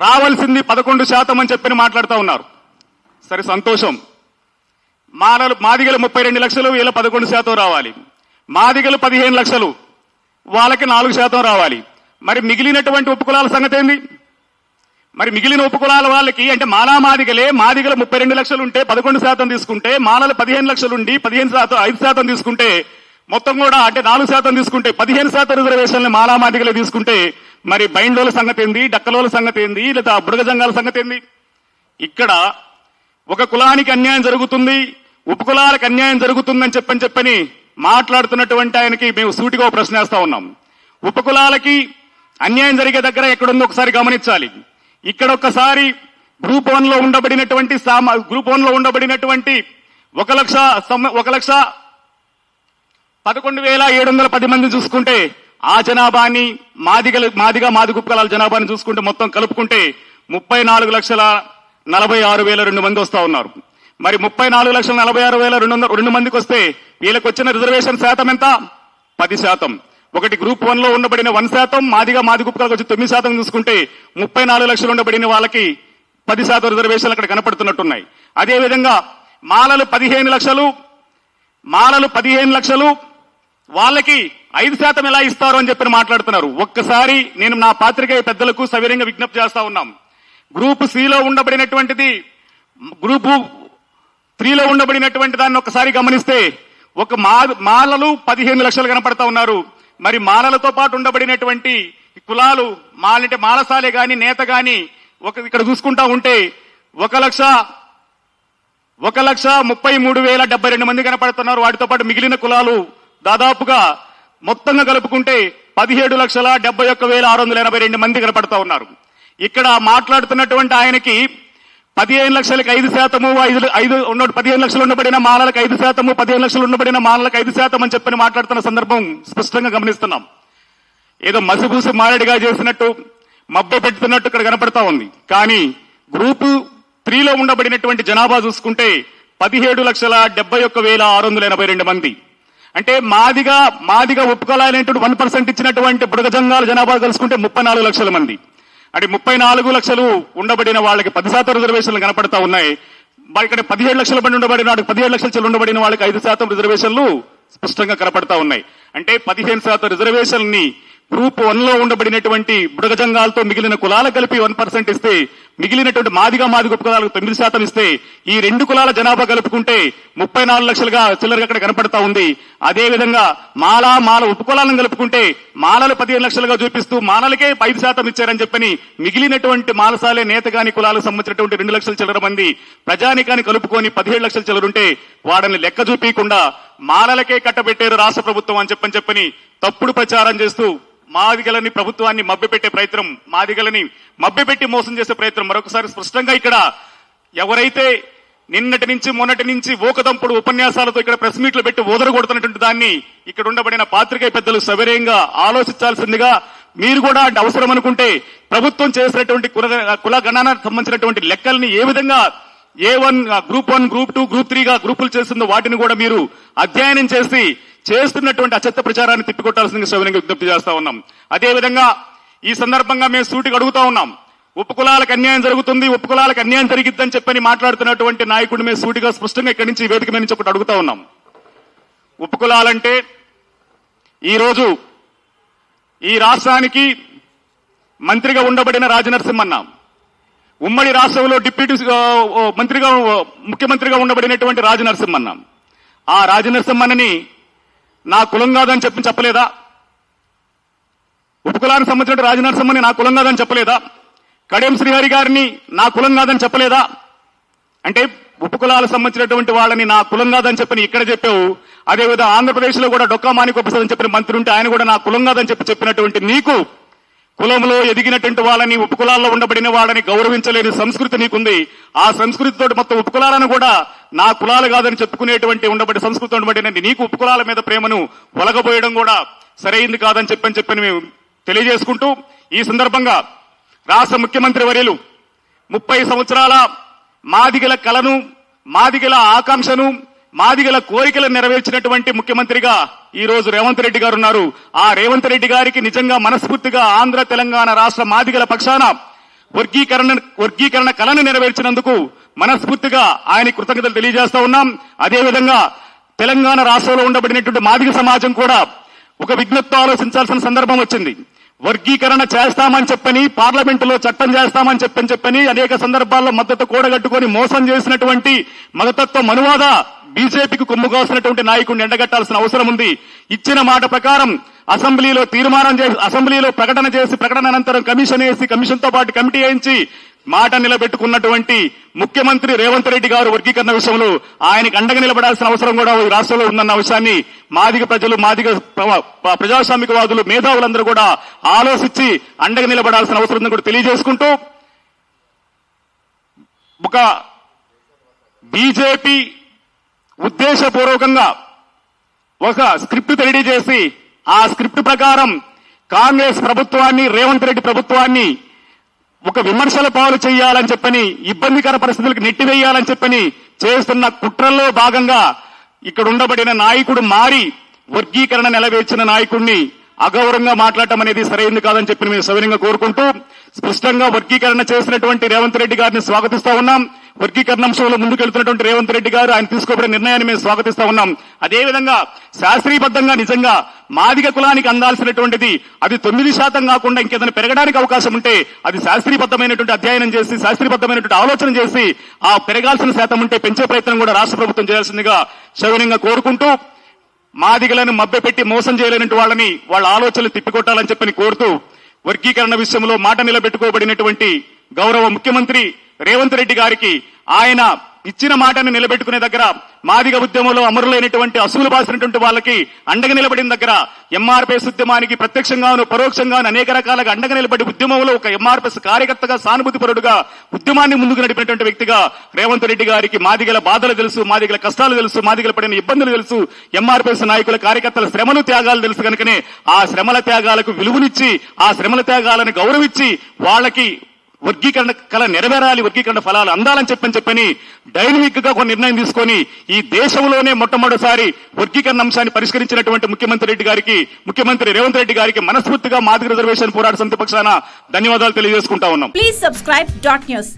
రావాల్సింది పదకొండు శాతం అని చెప్పి మాట్లాడుతూ ఉన్నారు. సరే సంతోషం. మాలలు మాదిగలు ముప్పై రెండు లక్షలు వీళ్ళ పదకొండు శాతం రావాలి. మాదిగలు పదిహేను లక్షలు వాళ్ళకి నాలుగు శాతం రావాలి. మరి మిగిలినటువంటి ఉపకులాల సంగతి ఏంది? మరి మిగిలిన ఉపకులాల వాళ్ళకి అంటే మాలా మాదిగలే మాదిగలు ముప్పై రెండు లక్షలు ఉంటే పదకొండు శాతం తీసుకుంటే మాలలు పదిహేను లక్షలు ఉండి పదిహేను శాతం ఐదు శాతం తీసుకుంటే మొత్తం కూడా అంటే నాలుగు శాతం తీసుకుంటే పదిహేను శాతం రిజర్వేషన్లు మాలా మాదిగలే తీసుకుంటే మరి బైండోల సంగతి ఏంది? డక్కలోల సంగతి ఏంది? లేదా బుడగ జంగాల సంగతి ఏంది? ఇక్కడ ఒక కులానికి అన్యాయం జరుగుతుంది ఉపకులాలకు అన్యాయం జరుగుతుందని చెప్పని చెప్పని మాట్లాడుతున్నటువంటి ఆయనకి మేము సూటిగా ఒక ప్రశ్న వేస్తా ఉన్నాం. ఉపకులాలకి అన్యాయం జరిగే దగ్గర ఎక్కడుందో ఒకసారి గమనించాలి. ఇక్కడ ఒక్కసారి గ్రూప్ వన్లో ఉండబడినటువంటి సామా గ్రూప్ వన్లో ఉండబడినటువంటి ఒక లక్ష ఒక లక్ష పదకొండు వేల ఏడు వందల పది మంది చూసుకుంటే ఆ జనాభాని మాదిగల మాదిగా మాది కుప్పకలాల జనాభాని చూసుకుంటే మొత్తం కలుపుకుంటే ముప్పై నాలుగు లక్షల నలభై ఆరు వేల రెండు మంది వస్తూ ఉన్నారు. మరి ముప్పై నాలుగు లక్షల నలభై ఆరు వేల రెండు రెండు మందికి వస్తే వీళ్ళకి వచ్చిన రిజర్వేషన్ శాతం ఎంత? పది శాతం. ఒకటి గ్రూప్ వన్లో ఉండబడిన వన్ శాతం మాదిగా మాది కుప్పకలకు వచ్చి తొమ్మిది శాతం చూసుకుంటే ముప్పై నాలుగు లక్షలు ఉండబడిన వాళ్ళకి పది శాతం రిజర్వేషన్లు అక్కడ కనపడుతున్నట్టున్నాయి. అదేవిధంగా మాలలు పదిహేను లక్షలు మాలలు పదిహేను లక్షలు వాళ్ళకి ఐదు శాతం ఎలా ఇస్తారు అని చెప్పి మాట్లాడుతున్నారు. ఒక్కసారి నేను నా పాత్రికేయ పెద్దలకు సవిరంగా విజ్ఞప్తి చేస్తా ఉన్నాం. గ్రూప్ సిలో ఉండబడినటువంటిది గ్రూపు త్రీలో ఉండబడినటువంటి దాన్ని ఒకసారి గమనిస్తే ఒక మాలలు పదిహేను లక్షలు కనపడతా ఉన్నారు. మరి మాలలతో పాటు ఉండబడినటువంటి కులాలు మాలంటే మాలసాలే గాని నేత గాని ఒక ఇక్కడ చూసుకుంటా ఉంటే ఒక లక్ష ఒక లక్ష ముప్పై మూడు వేల డెబ్బై రెండు మంది కనపడుతున్నారు. వాటితో పాటు మిగిలిన కులాలు దాదాపుగా మొత్తంగా కలుపుకుంటే పదిహేడు లక్షల డెబ్బై ఒక్క వేల ఆరు వందల ఎనభై రెండు మంది కనపడతా ఉన్నారు. ఇక్కడ మాట్లాడుతున్నటువంటి ఆయనకి పదిహేను లక్షలకు ఐదు శాతము ఐదు ఐదు ఉన్న పదిహేను లక్షలు ఉండబడిన మాలలకు ఐదు శాతము పదిహేను లక్షలు ఉండబడిన మాలలకు ఐదు శాతం అని చెప్పని మాట్లాడుతున్న సందర్భం స్పష్టంగా గమనిస్తున్నాం. ఏదో మసిపూసి మారడిగా చేసినట్టు మబ్బ పెడుతున్నట్టు ఇక్కడ కనపడతా ఉంది. కానీ గ్రూపు త్రీలో ఉండబడినటువంటి జనాభా చూసుకుంటే పదిహేడు లక్షల డెబ్బై ఒక్క వేల ఆరు వందల ఎనభై రెండు మంది. అంటే మాదిగా మాదిగా ఒప్పుకోలేనటువంటి వన్ పర్సెంట్ ఇచ్చినటువంటి బుడగజంగాల జనాభా కలుసుకుంటే ముప్పై నాలుగు లక్షల మంది. అంటే ముప్పై నాలుగు లక్షలు ఉండబడిన వాళ్ళకి పది శాతం రిజర్వేషన్లు కనపడతా ఉన్నాయి. ఇక్కడ పదిహేడు లక్షల మంది ఉండబడిన వాడికి పదిహేడు లక్షల చెల్లు ఉండబడిన వాళ్ళకి ఐదు శాతం రిజర్వేషన్లు స్పష్టంగా కనపడతా ఉన్నాయి. అంటే పదిహేను శాతం రిజర్వేషన్ని గ్రూప్ వన్లో ఉండబడినటువంటి బుడగజంగాలతో మిగిలిన కులాల కలిపి వన్ పర్సెంట్ ఇస్తే మిగిలినటువంటి మాదిగా మాది కులాలకు తొమ్మిది శాతం ఇస్తే ఈ రెండు కులాల జనాభా కలుపుకుంటే ముప్పై నాలుగు లక్షలుగా చిల్లర అక్కడ కనపడతా ఉంది. అదే విధంగా మాల మాల ఉపకులాలను కలుపుకుంటే మాలలు పదిహేను లక్షలుగా చూపిస్తూ మాలలకే ఐదు శాతం ఇచ్చారని చెప్పని మిగిలినటువంటి మాలసాలే నేతగాని కులాలకు సంబంధించినటువంటి రెండు లక్షల చిల్లర మంది ప్రజానికాన్ని కలుపుకొని పదిహేడు లక్షల చిల్లరుంటే వాడని లెక్క చూపించకుండా మాలలకే కట్టబెట్టారు రాష్ట్ర ప్రభుత్వం అని చెప్పని చెప్పని తప్పుడు ప్రచారం చేస్తూ మాదిగలని ప్రభుత్వాన్ని మభ్యపెట్టే ప్రయత్నం మాదిగలని మభ్యపెట్టి మోసం చేసే ప్రయత్నం మరొకసారి స్పష్టంగా ఇక్కడ ఎవరైతే నిన్నటి నుంచి మొన్నటి నుంచి ఓకదంపుడు ఉపన్యాసాలతో ఇక్కడ ప్రెస్ మీట్లు పెట్టి ఓదరగొడుతున్నటువంటి దాన్ని ఇక్కడ ఉండబడిన పాత్రికేయ పెద్దలు సవినయంగా ఆలోచించాల్సిందిగా మీరు కూడా అంటే అవసరం అనుకుంటే ప్రభుత్వం చేసినటువంటి కుల కుల గణనానికి సంబంధించినటువంటి లెక్కల్ని ఏ విధంగా ఏ one group one group two group త్రీగా గ్రూపులు చేస్తుందో వాటిని కూడా మీరు అధ్యయనం చేసి చేస్తున్నటువంటి అచెత్త ప్రచారాన్ని తిప్పికొట్టాల్సిందిగా సవినంగా విజ్ఞప్తి చేస్తా ఉన్నాం. అదేవిధంగా ఈ సందర్భంగా మేము సూటికి అడుగుతా ఉన్నాం. ఉపకులాలకు అన్యాయం జరుగుతుంది ఉపకులాలకు అన్యాయం జరిగిద్దని చెప్పని మాట్లాడుతున్నటువంటి నాయకుడి మీద సూటిగా స్పష్టంగా ఇక్కడి నుంచి వేదిక మీద నుంచి ఒకటి అడుగుతా ఉన్నాం. ఉపకులాలంటే ఈరోజు ఈ రాష్ట్రానికి మంత్రిగా ఉండబడిన రాజనరసింహన్న ఉమ్మడి రాష్ట్రంలో డిప్యూటీ మంత్రిగా ముఖ్యమంత్రిగా ఉండబడినటువంటి రాజనరసింహన్న ఆ రాజనరసింహన్నని నా కులం కాదని చెప్పి చెప్పలేదా? ఉపకులానికి సంబంధించిన రాజనరసింహని నా కులం కాదని చెప్పలేదా? కడియం శ్రీహరి గారిని నా కులం కాదని చెప్పలేదా? అంటే ఉపకులాలకు సంబంధించినటువంటి వాళ్ళని నా కులం కాదని చెప్పని ఇక్కడ చెప్పావు. అదేవిధంగా ఆంధ్రప్రదేశ్లో కూడా డొక్కా మాణికొప్పని చెప్పిన మంత్రి ఉంటే ఆయన కూడా నా కులం కాదని చెప్పి చెప్పినటువంటి నీకు కులంలో ఎదిగినటువంటి వాళ్ళని ఉపకులాల్లో ఉండబడిన వాళ్ళని గౌరవించలేని సంస్కృతి నీకుంది. ఆ సంస్కృతితో మొత్తం ఉపకులాలను కూడా నా కులాలు కాదని చెప్పుకునేటువంటి ఉండబట్టి సంస్కృతి నేను నీకు ఉపకులాల మీద ప్రేమను ఒలగబోయడం కూడా సరైంది కాదని చెప్పని చెప్పని మేము తెలియజేసుకుంటూ ఈ సందర్భంగా రాష్ట్ర ముఖ్యమంత్రి వర్యులు ముప్పై సంవత్సరాల మాదిగల కలను మాదిగల ఆకాంక్షను మాదిగల కోరికలను నెరవేర్చినటువంటి ముఖ్యమంత్రిగా ఈ రోజు రేవంత్ రెడ్డి గారు ఉన్నారు. ఆ రేవంత్ రెడ్డి గారికి నిజంగా మనస్ఫూర్తిగా ఆంధ్ర తెలంగాణ రాష్ట్ర మాదిగల పక్షాన వర్గీకరణ వర్గీకరణ కళను నెరవేర్చినందుకు మనస్ఫూర్తిగా ఆయన కృతజ్ఞతలు తెలియజేస్తా ఉన్నాం. అదేవిధంగా తెలంగాణ రాష్ట్రంలో ఉండబడినటువంటి మాదిక సమాజం కూడా ఒక విజ్ఞప్తి ఆలోచించాల్సిన సందర్భం వచ్చింది. వర్గీకరణ చేస్తామని చెప్పని పార్లమెంటులో చట్టం చేస్తామని చెప్పని చెప్పని అనేక సందర్భాల్లో మద్దతు కూడగట్టుకొని మోసం చేసినటువంటి మగతత్వ మనువాద బీజేపీకి కొమ్ము కాసినటువంటి నాయకుడిని ఎండగట్టాల్సిన అవసరం ఉంది. ఇచ్చిన మాట ప్రకారం అసెంబ్లీలో తీర్మానం చేసి అసెంబ్లీలో ప్రకటన చేసి ప్రకటన అనంతరం కమిషన్ వేసి కమిషన్తో పాటు కమిటీ వేయించి మాట నిలబెట్టుకున్నటువంటి ముఖ్యమంత్రి రేవంత్ రెడ్డి గారు వర్గీకరణ విషయంలో ఆయనకు అండగా నిలబడాల్సిన అవసరం కూడా ఈ రాష్ట్రంలో ఉందన్న విషయాన్ని మాదిగ ప్రజలు మాదిగ ప్రజాస్వామికవాదులు మేధావులందరూ కూడా ఆలోచించి అండగా నిలబడాల్సిన అవసరం ఉందని కూడా తెలియజేసుకుంటూ ఒక బీజేపీ ఉద్దేశపూర్వకంగా ఒక స్క్రిప్ట్ రెడీ చేసి ఆ స్క్రిప్ట్ ప్రకారం కాంగ్రెస్ ప్రభుత్వాన్ని రేవంత్ రెడ్డి ప్రభుత్వాన్ని ఒక విమర్శల పాలు చేయాలని చెప్పని ఇబ్బందికర పరిస్థితులకు నెట్టివేయాలని చెప్పని చేస్తున్న కుట్రల్లో భాగంగా ఇక్కడ ఉండబడిన నాయకుడు మారి వర్గీకరణ నెలవేర్చిన నాయకుడిని అగౌరవంగా మాట్లాడటం అనేది సరైంది కాదని చెప్పి మేము సవినంగా కోరుకుంటూ స్పష్టంగా వర్గీకరణ చేసినటువంటి రేవంత్ రెడ్డి గారిని స్వాగతిస్తా ఉన్నాం. వర్గీకరణ అంశంలో ముందుకెళ్తున్నటువంటి రేవంత్ రెడ్డి గారు ఆయన తీసుకోబడిన నిర్ణయాన్ని మేము స్వాగతిస్తా ఉన్నాం. అదేవిధంగా శాస్త్రీయబద్ధంగా నిజంగా మాదిగ కులానికి అందాల్సినటువంటిది అది తొమ్మిది శాతం కాకుండా ఇంకేదైనా పెరగడానికి అవకాశం ఉంటే అది శాస్త్రీయబద్ధమైనటువంటి అధ్యయనం చేసి శాస్త్రీయబద్ధమైనటువంటి ఆలోచన చేసి ఆ పెరగాల్సిన శాతం ఉంటే పెంచే ప్రయత్నం కూడా రాష్ట్ర ప్రభుత్వం చేయాల్సిందిగా సవినంగా కోరుకుంటూ మాదిగలను మభ్యపెట్టి మోసం చేయలేనటువంటి వాళ్ళని వాళ్ళ ఆలోచనలు తిప్పికొట్టాలని చెప్పని కోరుతూ వర్గీకరణ విషయంలో మాట నిలబెట్టుకోబడినటువంటి గౌరవ ముఖ్యమంత్రి రేవంత్ రెడ్డి గారికి ఆయన ఇచ్చిన మాటను నిలబెట్టుకునే దగ్గర మాదిగ ఉద్యమంలో అమరులైనటువంటి అసూలు బాసినటువంటి వాళ్ళకి అండగా నిలబడిన దగ్గర ఎంఆర్పిఎస్ ఉద్యమానికి ప్రత్యక్షంగాను పరోక్షంగాను అనేక రకాలుగా అండగా నిలబడి ఉద్యమంలో ఒక ఎంఆర్పిఎస్ కార్యకర్తగా సానుభూతిపరుడుగా ఉద్యమాన్ని ముందుకు నడిపినటువంటి వ్యక్తిగా రేవంత్ రెడ్డి గారికి మాదిగల బాధలు తెలుసు మాదిగల కష్టాలు తెలుసు మాదిగల పడిన ఇబ్బందులు తెలుసు ఎంఆర్పిఎస్ నాయకుల కార్యకర్తల శ్రమలు త్యాగాలు తెలుసు కనుకనే ఆ శ్రమల త్యాగాలకు విలువనిచ్చి ఆ శ్రమల త్యాగాలను గౌరవించి వాళ్ళకి వర్గీకరణ కళ నెరవేరాలి వర్గీకరణ ఫలాలు అందాలని చెప్పని చెప్పని డైనమిక్గా ఒక నిర్ణయం తీసుకొని ఈ దేశంలోనే మొట్టమొదటిసారి వర్గీకరణ అంశాన్ని పరిష్కరించినటువంటి ముఖ్యమంత్రి రెడ్డి గారికి ముఖ్యమంత్రి రేవంత్ రెడ్డి గారికి మనస్ఫూర్తిగా మాదిక రిజర్వేషన్ పోరాట సమితి పక్షాన ధన్యవాదాలు తెలియజేసుకుంటా ఉన్నాం. Please subscribe dot news